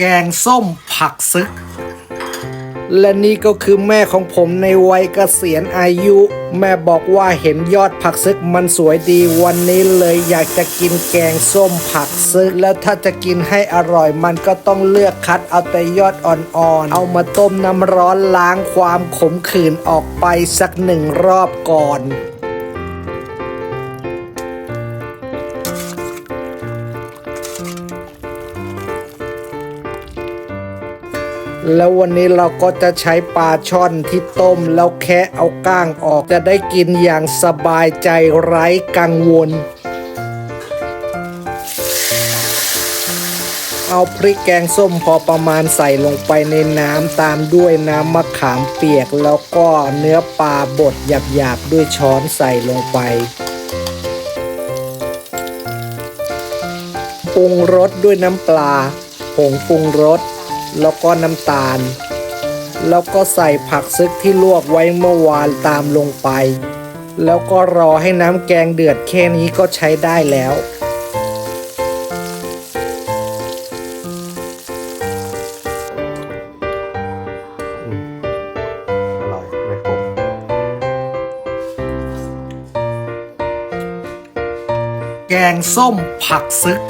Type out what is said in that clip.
แกงส้มผักซึก และนี่ก็คือแม่ของผมในวัยเกษียณอายุ แม่บอกว่าเห็นยอดผักซึกมันสวยดีวันนี้เลยอยากจะกินแกงส้มผักซึก แล้วถ้าจะกินให้อร่อยมันก็ต้องเลือกคัดเอาแต่ยอดอ่อนๆ เอามาต้มน้ำร้อนล้างความขมขื่นออกไปสักหนึ่งรอบก่อน แล้ววันนี้เราก็จะใช้ปลาช่อนที่ต้มแล้วแค่เอาก้างออกจะได้กินอย่างสบายใจไร้กังวล เอาพริกแกงส้มพอประมาณใส่ลงไปในน้ำตามด้วยน้ำมะขามเปียก แล้วก็เนื้อปลาบดหยาบๆด้วยช้อนใส่ลงไปปรุงรสด้วยน้ำปลาผงปรุงรส แล้วก็น้ำตาล แล้วก็ใส่ผักซึกที่ลวกไว้เมื่อวานตามลงไป แล้วก็รอให้น้ำแกงเดือดแค่นี้ก็ใช้ได้แล้วอร่อยไม่ขมแกงส้มผักซึก